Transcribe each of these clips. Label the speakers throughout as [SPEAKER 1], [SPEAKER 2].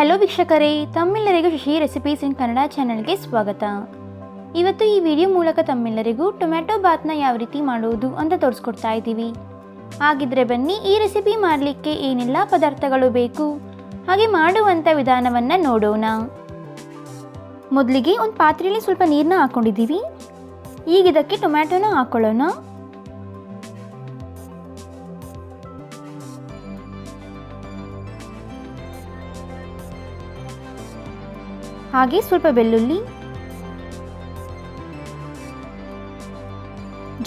[SPEAKER 1] Hello ವೀಕ್ಷಕರೇ. ತಮ್ಮೆಲ್ಲರಿಗೂ Shashi recipes ಇನ್ ಕನ್ನಡ ಚಾನಲ್ಗೆ ಸ್ವಾಗತ. ಇವತ್ತು ಈ ವಿಡಿಯೋ ಮೂಲಕ ತಮ್ಮೆಲ್ಲರಿಗೂ ಟೊಮ್ಯಾಟೊ ಬಾತ್ನ ಯಾವ ರೀತಿ ಮಾಡುವುದು ಅಂತ ತೋರಿಸ್ಕೊಡ್ತಾ ಇದ್ದೀವಿ. ಹಾಗಿದ್ರೆ ಬನ್ನಿ ಈ ರೆಸಿಪಿ ಮಾಡಲಿಕ್ಕೆ ಏನೆಲ್ಲ ಪದಾರ್ಥಗಳು ಬೇಕು? ಹಾಗೆ ಮಾಡುವಂಥ ವಿಧಾನವನ್ನು ನೋಡೋಣ. ಮೊದಲಿಗೆ ಒಂದು ಪಾತ್ರೆಯಲ್ಲಿ ಸ್ವಲ್ಪ ನೀರನ್ನ ಹಾಕ್ಕೊಂಡಿದ್ದೀವಿ ಈಗ ಇದಕ್ಕೆ ಟೊಮ್ಯಾಟೊನ ಹಾಕ್ಕೊಳ್ಳೋಣ ಹಾಗೆ ಸ್ವಲ್ಪ ಬೆಳ್ಳುಳ್ಳಿ.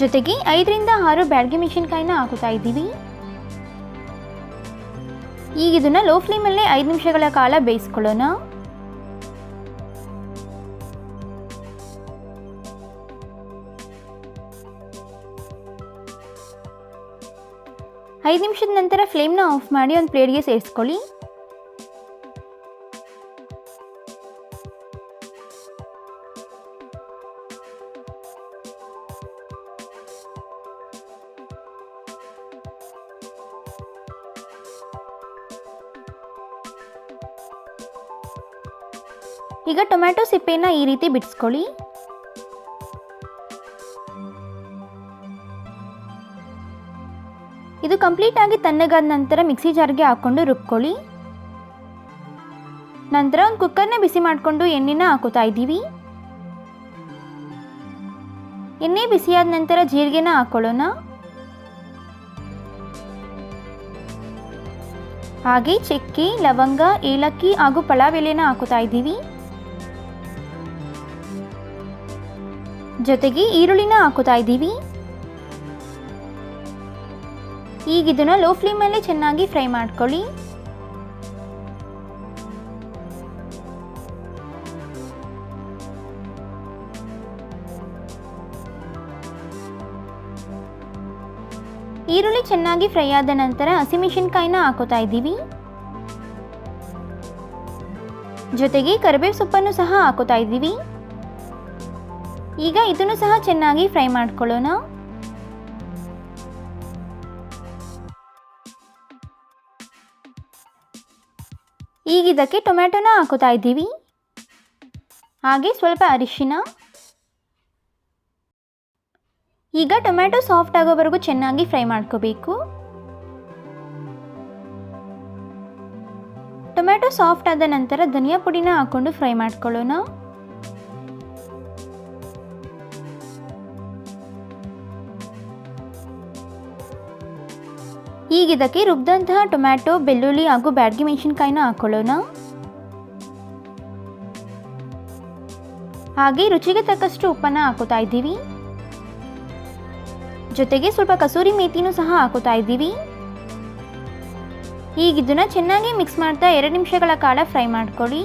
[SPEAKER 1] ಜೊತೆಗೆ ಐದರಿಂದ ಆರು ಬ್ಯಾಡ್ಗೆ ಮೆಣಸಿನ್ಕಾಯಿನ ಹಾಕುತ್ತಾ ಇದ್ದೀವಿ. ಈಗ ಇದನ್ನ ಲೋ ಫ್ಲೇಮಲ್ಲೇ ಐದು ನಿಮಿಷಗಳ ಕಾಲ ಬೇಯಿಸ್ಕೊಳ್ಳೋಣ. ಐದು ನಿಮಿಷದ ನಂತರ ಫ್ಲೇಮ್ನ ಆಫ್ ಮಾಡಿ ಒಂದು ಪ್ಲೇಟ್ಗೆ ಸೇರಿಸ್ಕೊಳ್ಳಿ. ಈಗ ಟೊಮ್ಯಾಟೊ ಸಿಪ್ಪೆಯನ್ನು ಈ ರೀತಿ ಬಿಡಿಸ್ಕೊಳ್ಳಿ. ಇದು ಕಂಪ್ಲೀಟ್ ಆಗಿ ತಣ್ಣಗಾದ ನಂತರ ಮಿಕ್ಸಿ ಜಾರ್ಗೆ ಹಾಕ್ಕೊಂಡು ರುಬ್ಕೊಳ್ಳಿ. ನಂತರ ಒಂದು ಕುಕ್ಕರ್ನ ಬಿಸಿ ಮಾಡಿಕೊಂಡು ಎಣ್ಣೆನ ಹಾಕೋತಾ ಇದ್ದೀವಿ. ಎಣ್ಣೆ ಬಿಸಿಯಾದ ನಂತರ ಜೀರಿಗೆನ ಹಾಕೊಳ್ಳೋಣ. ಹಾಗೆ ಚಕ್ಕೆ, ಲವಂಗ, ಏಲಕ್ಕಿ ಹಾಗೂ ಪಲಾವ್ ಹಾಕೋತಾ ಇದ್ದೀವಿ. ಜೊತೆಗೆ ಈರುಳ್ಳಿನ ಹಾಕೋತಾ ಇದ್ದೀವಿ. ಈಗ ಇದನ್ನ ಲೋ ಫ್ಲೇಮಲ್ಲಿ ಚೆನ್ನಾಗಿ ಫ್ರೈ ಮಾಡ್ಕೊಳ್ಳಿ. ಈರುಳ್ಳಿ ಚೆನ್ನಾಗಿ ಫ್ರೈ ಆದ ನಂತರ ಹಸಿಮೆಣಸಿನ್ಕಾಯಿನ ಹಾಕೋತಾ ಇದ್ದೀವಿ. ಜೊತೆಗೆ ಕರಿಬೇವು ಸೊಪ್ಪನ್ನು ಸಹ ಹಾಕೋತಾ ಇದ್ದೀವಿ. ಈಗ ಇದನ್ನು ಸಹ ಚೆನ್ನಾಗಿ ಫ್ರೈ ಮಾಡ್ಕೊಳ್ಳೋಣ. ಈಗ ಇದಕ್ಕೆ ಟೊಮ್ಯಾಟೊನ ಹಾಕೋತಾ ಇದ್ದೀವಿ. ಹಾಗೆ ಸ್ವಲ್ಪ ಅರಿಶಿನ. ಈಗ ಟೊಮ್ಯಾಟೊ ಸಾಫ್ಟ್ ಆಗೋವರೆಗೂ ಚೆನ್ನಾಗಿ ಫ್ರೈ ಮಾಡ್ಕೋಬೇಕು. ಟೊಮ್ಯಾಟೊ ಸಾಫ್ಟ್ ಆದ ನಂತರ ಧನಿಯಾ ಪುಡಿನ ಹಾಕೊಂಡು ಫ್ರೈ ಮಾಡ್ಕೊಳ್ಳೋಣ. ಈಗ ಇದಕ್ಕೆ ರುಬ್ಬಿದಂತಹ ಟೊಮ್ಯಾಟೊ, ಬೆಳ್ಳುಳ್ಳಿ ಹಾಗೂ ಬ್ಯಾಡ್ಗಿ ಮೆಣಸಿನ್ಕಾಯಿನ ಹಾಕೊಳ್ಳೋಣ. ಹಾಗೆ ರುಚಿಗೆ ತಕ್ಕಷ್ಟು ಉಪ್ಪನ್ನು ಹಾಕೋತಾ ಇದ್ದೀವಿ. ಜೊತೆಗೆ ಸ್ವಲ್ಪ ಕಸೂರಿ ಮೇಥಿನೂ ಸಹ ಹಾಕೋತಾ ಇದ್ದೀವಿ. ಈಗ ಇದನ್ನು ಚೆನ್ನಾಗಿ ಮಿಕ್ಸ್ ಮಾಡ್ತಾ ಎರಡು ನಿಮಿಷಗಳ ಕಾಲ ಫ್ರೈ ಮಾಡ್ಕೊಳ್ಳಿ.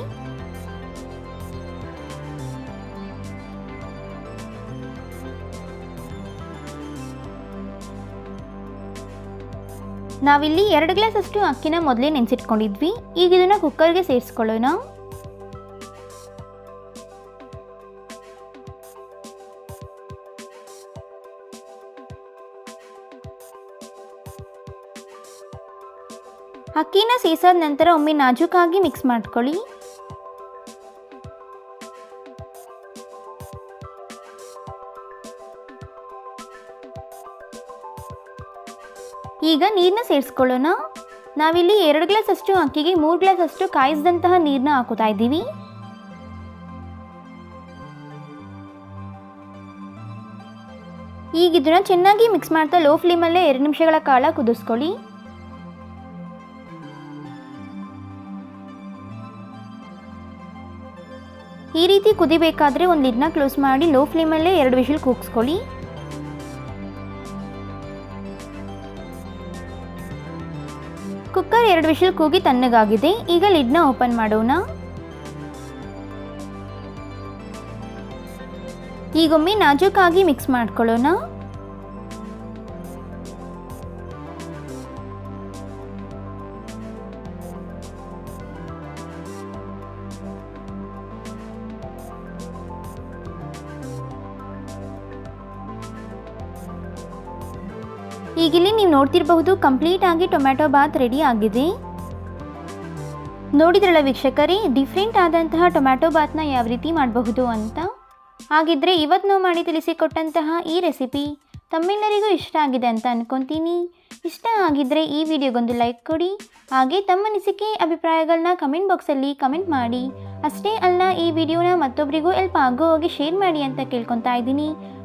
[SPEAKER 1] ನಾವಿಲ್ಲಿ ಎರಡು ಗ್ಲಾಸ್ ಅಷ್ಟು ಅಕ್ಕಿನ ಮೊದಲೇ ನೆನೆಸಿಟ್ಕೊಂಡಿದ್ವಿ. ಈಗ ಇದನ್ನ ಕುಕ್ಕರ್ಗೆ ಸೇರಿಸ್ಕೊಳ್ಳೋಣ. ಅಕ್ಕಿನ ಸೇಸಾದ ನಂತರ ಒಮ್ಮೆ ನಾಜೂಕಾಗಿ ಮಿಕ್ಸ್ ಮಾಡ್ಕೊಳ್ಳಿ. ಈಗ ನೀರನ್ನ ಸೇರಿಸ್ಕೊಳ್ಳೋಣ. ನಾವಿಲ್ಲಿ ಎರಡು ಗ್ಲಾಸ್ ಅಷ್ಟು ಅಕ್ಕಿಗೆ ಮೂರು ಗ್ಲಾಸ್ ಅಷ್ಟು ಕಾಯಿಸಿದಂತಹ ನೀರನ್ನ ಹಾಕೋತಾ ಇದ್ದೀವಿ. ಈಗ ಚೆನ್ನಾಗಿ ಮಿಕ್ಸ್ ಮಾಡ್ತಾ ಲೋ ಫ್ಲೇಮಲ್ಲೇ ಎರಡು ನಿಮಿಷಗಳ ಕಾಲ ಕುದಿಸ್ಕೊಳ್ಳಿ. ಈ ರೀತಿ ಕುದಿಬೇಕಾದ್ರೆ ಒಂದು ಲಿಡ್ನ ಕ್ಲೋಸ್ ಮಾಡಿ ಲೋ ಫ್ಲೇಮಲ್ಲೇ ಎರಡು ವಿಷಲ್ ಕೂಗಿಸ್ಕೊಳ್ಳಿ. ಕುಕ್ಕರ್ ಎರಡು ವಿಷಲ್ ಕೂಗಿ ತಣ್ಣಗಾಗಿದೆ. ಈಗ ಲಿಡ್ನ ಓಪನ್ ಮಾಡೋಣ. ಈಗೊಮ್ಮೆ ನಾಜೂಕಾಗಿ ಮಿಕ್ಸ್ ಮಾಡ್ಕೊಳ್ಳೋಣ. ಈಗಿಲ್ಲಿ ನೀವು ನೋಡ್ತಿರಬಹುದು ಕಂಪ್ಲೀಟ್ ಆಗಿ ಟೊಮ್ಯಾಟೊ ಬಾತ್ ರೆಡಿ ಆಗಿದೆ. ನೋಡಿದ್ರಲ್ಲ ವೀಕ್ಷಕರೇ ಡಿಫ್ರೆಂಟ್ ಆದಂತಹ ಟೊಮ್ಯಾಟೊ ಬಾತ್ನ ಯಾವ ರೀತಿ ಮಾಡಬಹುದು ಅಂತ? ಹಾಗಿದ್ರೆ ಇವತ್ತು ನಾವು ಮಾಡಿ ತಿಳಿಸಿಕೊಟ್ಟಂತಹ ಈ ರೆಸಿಪಿ ತಮ್ಮೆಲ್ಲರಿಗೂ ಇಷ್ಟ ಆಗಿದೆ ಅಂತ ಅನ್ಕೊತೀನಿ. ಇಷ್ಟ ಆಗಿದ್ದರೆ ಈ ವಿಡಿಯೋಗೊಂದು ಲೈಕ್ ಕೊಡಿ, ಹಾಗೆ ತಮ್ಮ ಅನಿಸಿಕೆ ಅಭಿಪ್ರಾಯಗಳನ್ನ ಕಮೆಂಟ್ ಬಾಕ್ಸಲ್ಲಿ ಕಮೆಂಟ್ ಮಾಡಿ. ಅಷ್ಟೇ ಅಲ್ಲ, ಈ ವಿಡಿಯೋನ ಮತ್ತೊಬ್ಬರಿಗೂ ಎಲ್ಪ್ ಆಗೋ ಹೋಗಿ ಶೇರ್ ಮಾಡಿ ಅಂತ ಕೇಳ್ಕೊತಾ ಇದ್ದೀನಿ.